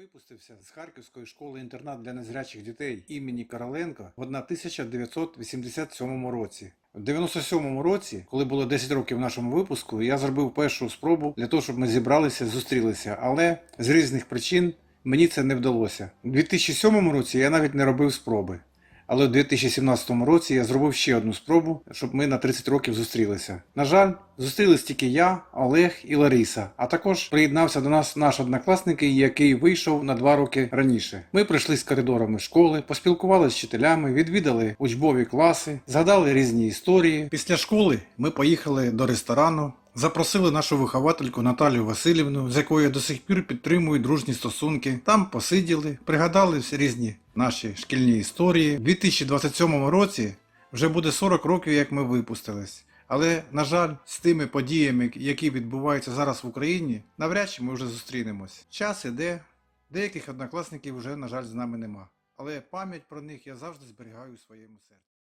випустився з Харківської школи-інтернат для незрячих дітей імені Короленка в 1987 році. В 97 році, коли було 10 років нашому випуску, я зробив першу спробу для того, щоб ми зібралися, зустрілися, але з різних причин мені це не вдалося. У 2007 році я навіть не робив спроби. Але у 2017 році я зробив ще одну спробу, щоб ми на 30 років зустрілися. На жаль, зустрілись тільки я, Олег і Лариса, а також приєднався до нас наш однокласник, який вийшов на два роки раніше. Ми прийшли з коридорами школи, поспілкувалися з вчителями, відвідали учбові класи, згадали різні історії. Після школи ми поїхали до ресторану. Запросили нашу виховательку Наталію Васильівну, з якою я до сих пір підтримую дружні стосунки. Там посиділи, пригадали всі різні наші шкільні історії. У 2027 році вже буде 40 років, як ми випустились. Але, на жаль, з тими подіями, які відбуваються зараз в Україні, навряд чи ми вже зустрінемось. Час іде, деяких однокласників вже, на жаль, з нами нема. Але пам'ять про них я завжди зберігаю у своєму серці.